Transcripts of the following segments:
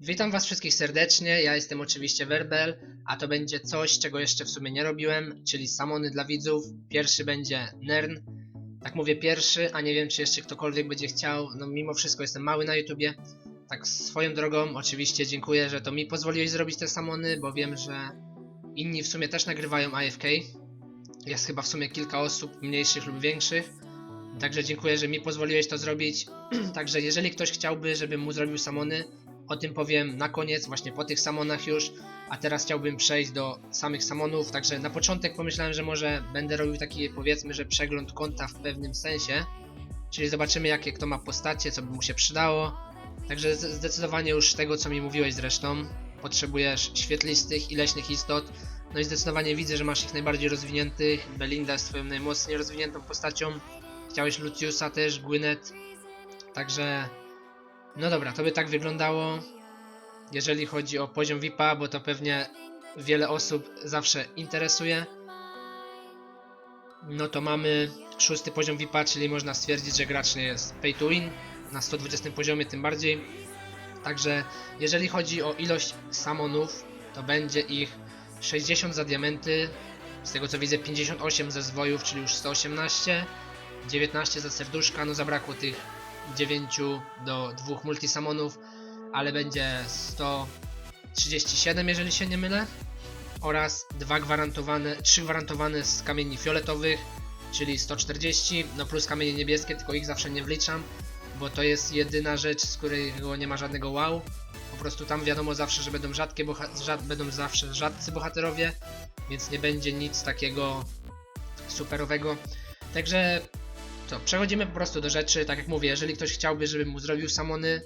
Witam Was wszystkich serdecznie, ja jestem oczywiście Werbel, a to będzie coś, czego jeszcze w sumie nie robiłem, czyli samony dla widzów. Pierwszy będzie Nern. Tak mówię pierwszy, a nie wiem czy jeszcze ktokolwiek będzie chciał, no mimo wszystko jestem mały na YouTubie. Tak swoją drogą, oczywiście dziękuję, że to mi pozwoliłeś zrobić te samony, bo wiem, że inni w sumie też nagrywają AFK. Jest chyba w sumie kilka osób, mniejszych lub większych. Także dziękuję, że mi pozwoliłeś to zrobić. Także jeżeli ktoś chciałby, żebym mu zrobił samony, o tym powiem na koniec, właśnie po tych samonach już. A teraz chciałbym przejść do samych samonów. Także na początek pomyślałem, że może będę robił taki powiedzmy, że przegląd konta w pewnym sensie. Czyli zobaczymy jakie kto ma postacie, co by mu się przydało. Także zdecydowanie już tego co mi mówiłeś zresztą. Potrzebujesz świetlistych i leśnych istot. No i zdecydowanie widzę, że masz ich najbardziej rozwiniętych. Belinda jest twoją najmocniej rozwiniętą postacią. Chciałeś Luciusa też, Gwyneth. Także no dobra, to by tak wyglądało, jeżeli chodzi o poziom VIPa, bo to pewnie wiele osób zawsze interesuje. No to mamy szósty poziom VIPa, czyli można stwierdzić, że gracz nie jest pay to win, na 120 poziomie tym bardziej. Także jeżeli chodzi o ilość samonów, to będzie ich 60 za diamenty, z tego co widzę 58 ze zwojów, czyli już 118, 19 za serduszka, no zabrakło tych 9 do 2 multisamonów, ale będzie 137 jeżeli się nie mylę oraz dwa gwarantowane, 3 gwarantowane z kamieni fioletowych, czyli 140, no plus kamienie niebieskie, tylko ich zawsze nie wliczam, bo to jest jedyna rzecz, z którego nie ma żadnego wow. Po prostu tam wiadomo zawsze, że będą rzadkie boha- będą zawsze rzadcy bohaterowie, więc nie będzie nic takiego superowego. Także co, przechodzimy po prostu do rzeczy. Tak jak mówię, jeżeli ktoś chciałby, żebym mu zrobił samony,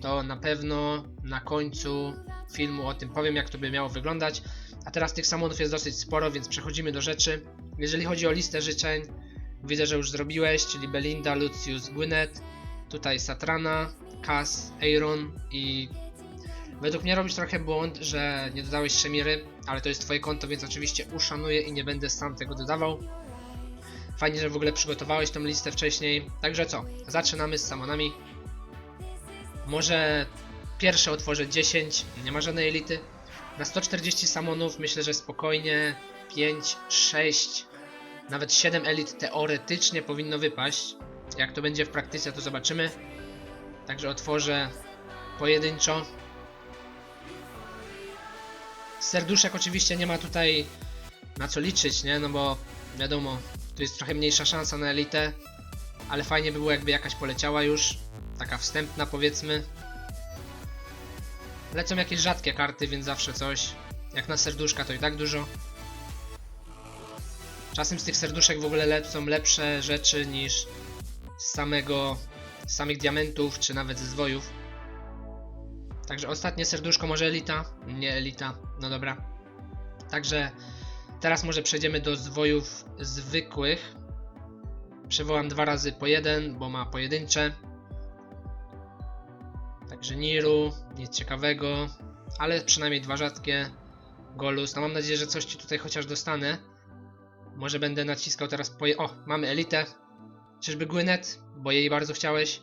to na pewno na końcu filmu o tym powiem, jak to by miało wyglądać. A teraz tych samonów jest dosyć sporo, więc przechodzimy do rzeczy. Jeżeli chodzi o listę życzeń, widzę, że już zrobiłeś, czyli Belinda, Lucius, Gwyneth, tutaj Satrana, Cass, Aaron i według mnie robisz trochę błąd, że nie dodałeś Shemiry, ale to jest twoje konto, więc oczywiście uszanuję i nie będę sam tego dodawał. Fajnie, że w ogóle przygotowałeś tą listę wcześniej. Także co? Zaczynamy z samonami. Może pierwsze otworzę 10, nie ma żadnej elity. Na 140 samonów myślę, że spokojnie 5, 6, nawet 7 elit teoretycznie powinno wypaść. Jak to będzie w praktyce, to zobaczymy. Także otworzę pojedynczo. Serduszek oczywiście nie ma tutaj na co liczyć, nie? No bo wiadomo, tu jest trochę mniejsza szansa na elitę, ale fajnie by było jakby jakaś poleciała już, taka wstępna powiedzmy. Lecą jakieś rzadkie karty, więc zawsze coś. Jak na serduszka to i tak dużo. Czasem z tych serduszek w ogóle lecą lepsze rzeczy niż z samego, z samych diamentów, czy nawet ze zwojów. Także ostatnie serduszko może elita? Nie elita, no dobra. Także Teraz może przejdziemy do zwojów zwykłych. Przywołam dwa razy po jeden, bo ma pojedyncze. Także Niru, nic ciekawego, ale przynajmniej dwa rzadkie. Golus, no mam nadzieję, że coś ci tutaj chociaż dostanę. Może będę naciskał teraz po... O, mamy elitę. Czyżby Gwyneth? Bo jej bardzo chciałeś.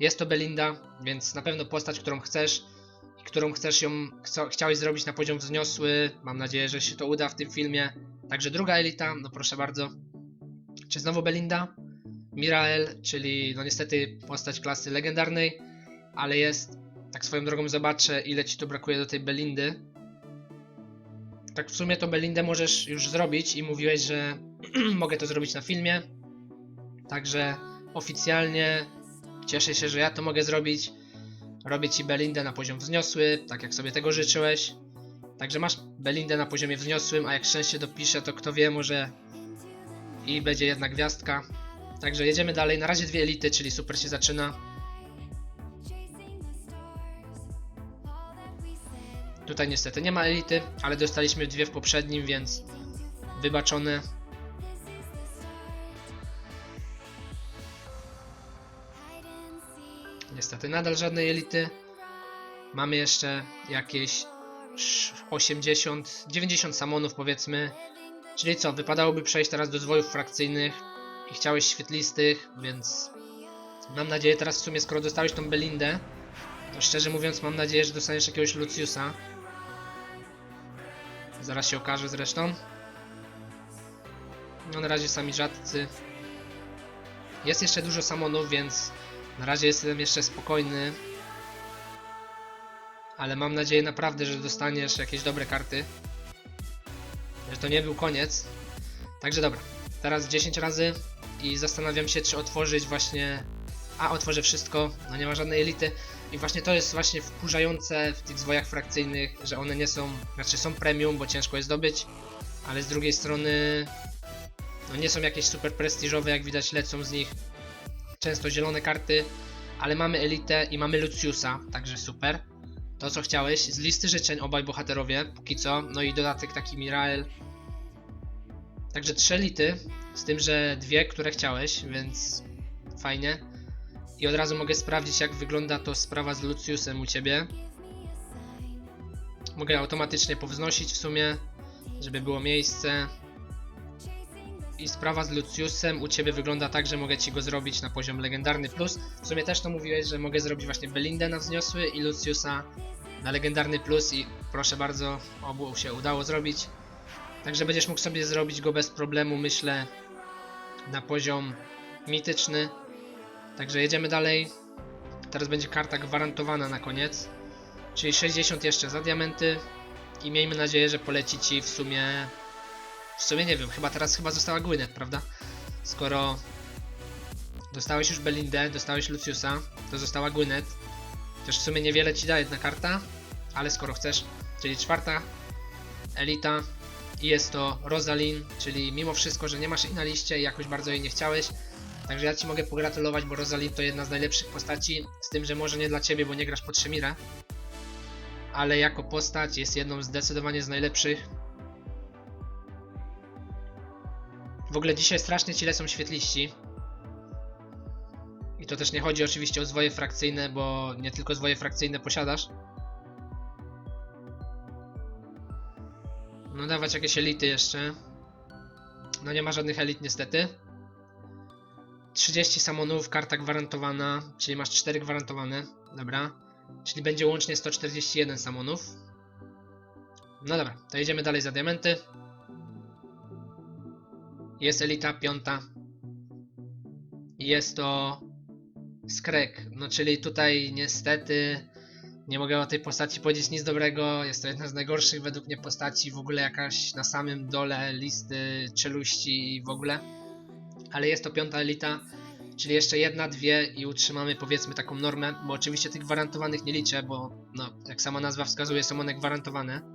Jest to Belinda, więc na pewno postać, którą chcesz którą chcesz ją, chciałeś zrobić na poziom wzniosły. Mam nadzieję, że się to uda w tym filmie. Także druga elita, no proszę bardzo. Czy znowu Belinda? Mirael, czyli no niestety postać klasy legendarnej, ale jest. Tak swoją drogą zobaczę, ile ci tu brakuje do tej Belindy. Tak w sumie to Belindę możesz już zrobić i mówiłeś, że mogę to zrobić na filmie. Także oficjalnie cieszę się, że ja to mogę zrobić. Robię ci Belindę na poziom wzniosły, tak jak sobie tego życzyłeś. Także masz Belindę na poziomie wzniosłym, a jak szczęście dopiszę, to kto wie, może i będzie jedna gwiazdka. Także jedziemy dalej. Na razie dwie elity, czyli super się zaczyna. Tutaj niestety nie ma elity, ale dostaliśmy dwie w poprzednim, więc wybaczone. Niestety nadal żadnej elity. Mamy jeszcze jakieś sz- 80, 90 samonów powiedzmy. Czyli co, wypadałoby przejść teraz do zwojów frakcyjnych i chciałeś świetlistych, więc mam nadzieję teraz w sumie skoro dostałeś tą Belindę, To szczerze mówiąc mam nadzieję, że dostaniesz jakiegoś Luciusa. Zaraz się okaże zresztą. No na razie sami rzadcy. Jest jeszcze dużo samonów, więc na razie jestem jeszcze spokojny. Ale mam nadzieję naprawdę, że dostaniesz jakieś dobre karty. Że to nie był koniec. Także dobra. Teraz 10 razy i zastanawiam się, czy otworzyć właśnie. A, otworzę wszystko, no nie ma żadnej elity. I właśnie to jest właśnie wkurzające w tych zwojach frakcyjnych, że one nie są, znaczy są premium, bo ciężko je zdobyć, ale z drugiej strony no nie są jakieś super prestiżowe, jak widać lecą z nich często zielone karty, ale mamy elitę i mamy Luciusa, także super. To co chciałeś, z listy życzeń obaj bohaterowie, póki co, no i dodatek taki Mirael. Także trzy elity, z tym, że dwie, które chciałeś, więc fajnie. I od razu mogę sprawdzić jak wygląda to sprawa z Luciusem u Ciebie. Mogę automatycznie powznosić w sumie, żeby było miejsce. I sprawa z Luciusem u Ciebie wygląda tak, że mogę Ci go zrobić na poziom legendarny plus. W sumie też to mówiłeś, że mogę zrobić właśnie Belindę na wzniosły i Luciusa na legendarny plus i proszę bardzo, obu się udało zrobić. Także będziesz mógł sobie zrobić go bez problemu, myślę, na poziom mityczny. Także jedziemy dalej. Teraz będzie karta gwarantowana na koniec. Czyli 60 jeszcze za diamenty. I miejmy nadzieję, że poleci ci w sumie. W sumie nie wiem, chyba teraz chyba została Gwyneth, prawda? Skoro dostałeś już Belindę, dostałeś Luciusa, to została Gwyneth. Chociaż w sumie niewiele ci daje jedna karta, ale skoro chcesz. Czyli czwarta elita. I jest to Rosalind, czyli mimo wszystko, że nie masz jej na liście i jakoś bardzo jej nie chciałeś, Także ja Ci mogę pogratulować, bo Rosalind to jedna z najlepszych postaci, z tym, że może nie dla Ciebie, bo nie grasz pod Szemirę, ale jako postać jest jedną zdecydowanie z najlepszych. W ogóle dzisiaj strasznie Ci lecą świetliści. I to też nie chodzi oczywiście o zwoje frakcyjne, bo nie tylko zwoje frakcyjne posiadasz. No dawać jakieś elity jeszcze. No nie ma żadnych elit niestety. 30 samonów, karta gwarantowana, czyli masz 4 gwarantowane, dobra. Czyli będzie łącznie 141 samonów. No dobra, to jedziemy dalej za diamenty. Jest elita piąta. Jest to Skrek, no czyli tutaj niestety nie mogę o tej postaci powiedzieć nic dobrego. Jest to jedna z najgorszych według mnie postaci, w ogóle jakaś na samym dole listy czeluści i w ogóle ale jest to piąta elita, czyli jeszcze jedna, dwie i utrzymamy powiedzmy taką normę, bo oczywiście tych gwarantowanych nie liczę, bo no, jak sama nazwa wskazuje, są one gwarantowane.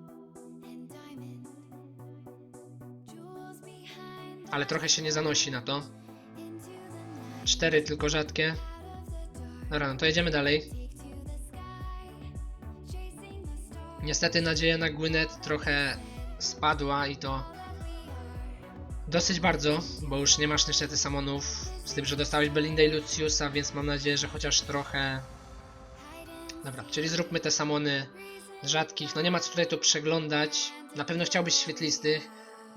Ale trochę się nie zanosi na to. Cztery tylko rzadkie. Dobra, no to jedziemy dalej. Niestety nadzieja na Gwyneth trochę spadła i to Dosyć bardzo, bo już nie masz niestety samonów, z tym, że dostałeś Belinda i Luciusa, więc mam nadzieję, że chociaż trochę... Dobra, czyli zróbmy te samony rzadkich, no nie ma co tutaj tu przeglądać, na pewno chciałbyś świetlistych,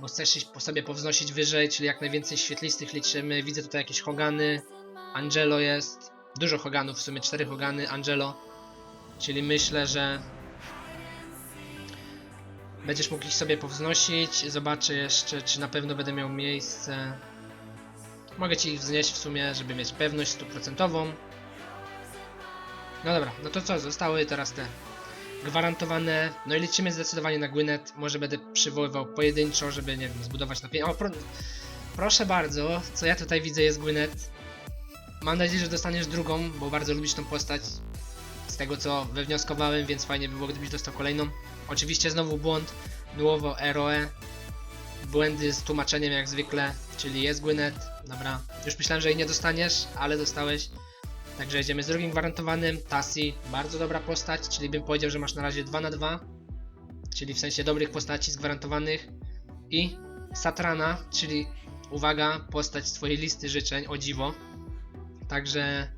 bo chcesz iść po sobie powznosić wyżej, czyli jak najwięcej świetlistych liczymy, widzę tutaj jakieś Hogany, Angelo jest, dużo Hoganów, w sumie cztery Hogany, Angelo, czyli myślę, że Będziesz mógł ich sobie powznosić. Zobaczę jeszcze, czy na pewno będę miał miejsce. Mogę ci ich wznieść w sumie, żeby mieć pewność stuprocentową. No dobra, no to co? Zostały teraz te gwarantowane. No i liczymy zdecydowanie na Gwyneth. Może będę przywoływał pojedynczo, żeby nie wiem, zbudować napięcie. O, pro... proszę bardzo, co ja tutaj widzę jest Gwyneth. Mam nadzieję, że dostaniesz drugą, bo bardzo lubisz tą postać. Z tego co wywnioskowałem, więc fajnie by było, gdybyś dostał kolejną. Oczywiście znowu błąd, Nuovo Eroe. Błędy z tłumaczeniem jak zwykle, czyli jest Gwyneth. Dobra, już myślałem, że jej nie dostaniesz, ale dostałeś. Także jedziemy z drugim gwarantowanym. Tassi, bardzo dobra postać, czyli bym powiedział, że masz na razie 2 na 2 czyli w sensie dobrych postaci zgwarantowanych. I Satrana, czyli uwaga, postać z twojej listy życzeń, o dziwo. Także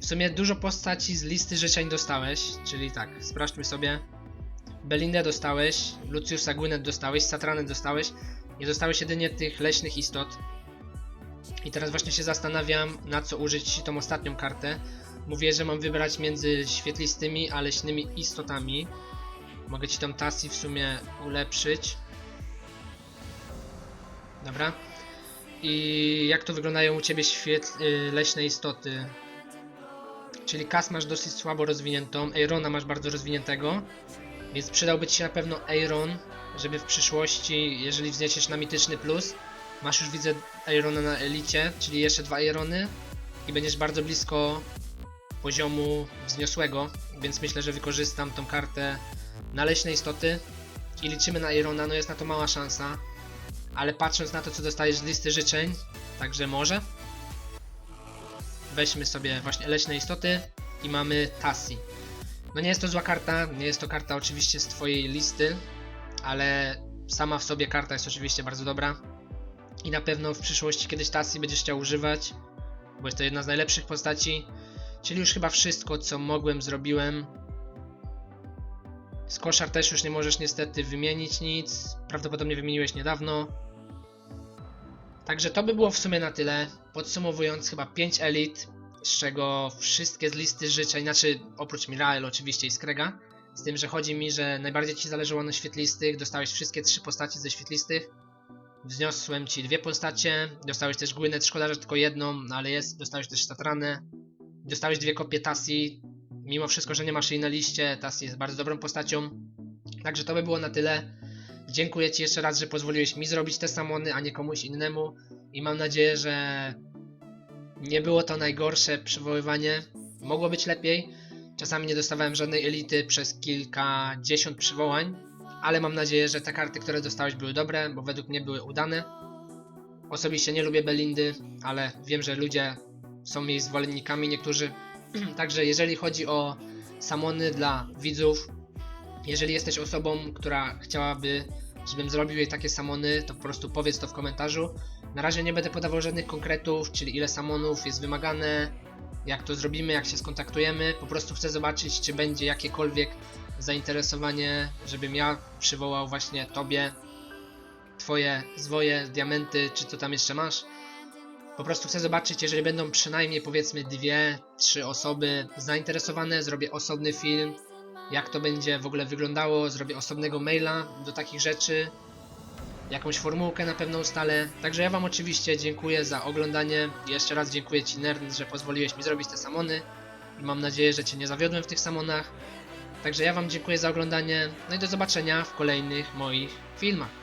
w sumie dużo postaci z listy życzeń dostałeś, czyli tak, sprawdźmy sobie. Belindę dostałeś, Luciusa Gwyneth dostałeś, Satranę dostałeś, nie dostałeś jedynie tych leśnych istot. I teraz właśnie się zastanawiam, na co użyć tą ostatnią kartę, Mówię, że mam wybrać między świetlistymi a leśnymi istotami. Mogę ci tą Tassi w sumie ulepszyć. Dobra. I jak to wyglądają u ciebie y, leśne istoty? Czyli Kas masz dosyć słabo rozwiniętą, Aerona masz bardzo rozwiniętego, więc przydałby ci się na pewno Aeron, żeby w przyszłości, jeżeli wzniesiesz na mityczny plus, masz już widzę Aerona na elicie, czyli jeszcze dwa Aerony i będziesz bardzo blisko poziomu wzniosłego, więc myślę, że wykorzystam tą kartę na leśne istoty i liczymy na Aerona, no jest na to mała szansa, ale patrząc na to, co dostajesz z listy życzeń, także może. Weźmy sobie właśnie leśne istoty i mamy Tassi. No nie jest to zła karta, nie jest to karta oczywiście z twojej listy, ale sama w sobie karta jest oczywiście bardzo dobra. I na pewno w przyszłości kiedyś Tassi będziesz chciał używać, bo jest to jedna z najlepszych postaci. Czyli już chyba wszystko, co mogłem, zrobiłem. Z koszar też już nie możesz niestety wymienić nic. Prawdopodobnie wymieniłeś niedawno. Także to by było w sumie na tyle. Podsumowując, chyba 5 elit, z czego wszystkie z listy życzeń, znaczy oprócz Mirael oczywiście i Skrega. Z tym, że chodzi mi, że najbardziej ci zależało na świetlistych, dostałeś wszystkie trzy postaci ze świetlistych. Wzniosłem ci dwie postacie, dostałeś też Gwyneth, szkoda, tylko jedną, no ale jest, dostałeś też Statranę. Dostałeś dwie kopie Tassi, mimo wszystko, że nie masz jej na liście, Tassi jest bardzo dobrą postacią. Także to by było na tyle. Dziękuję Ci jeszcze raz, że pozwoliłeś mi zrobić te samony, a nie komuś innemu. I mam nadzieję, że nie było to najgorsze przywoływanie. Mogło być lepiej. Czasami nie dostawałem żadnej elity przez kilkadziesiąt przywołań, ale mam nadzieję, że te karty, które dostałeś, były dobre, bo według mnie były udane. Osobiście nie lubię Belindy, ale wiem, że ludzie są jej zwolennikami, niektórzy. Także jeżeli chodzi o samony dla widzów, jeżeli jesteś osobą, która chciałaby, żebym zrobił jej takie samony, to po prostu powiedz to w komentarzu. Na razie nie będę podawał żadnych konkretów, czyli ile samonów jest wymagane, jak to zrobimy, jak się skontaktujemy. Po prostu chcę zobaczyć, czy będzie jakiekolwiek zainteresowanie, żebym ja przywołał właśnie tobie twoje zwoje, diamenty, czy co tam jeszcze masz. Po prostu chcę zobaczyć, jeżeli będą przynajmniej powiedzmy dwie, trzy osoby zainteresowane, zrobię osobny film, jak to będzie w ogóle wyglądało, zrobię osobnego maila do takich rzeczy, jakąś formułkę na pewno ustalę. Także ja Wam oczywiście dziękuję za oglądanie. Jeszcze raz dziękuję Ci Nerd, że pozwoliłeś mi zrobić te samony i mam nadzieję, że Cię nie zawiodłem w tych samonach. Także ja Wam dziękuję za oglądanie, no i do zobaczenia w kolejnych moich filmach.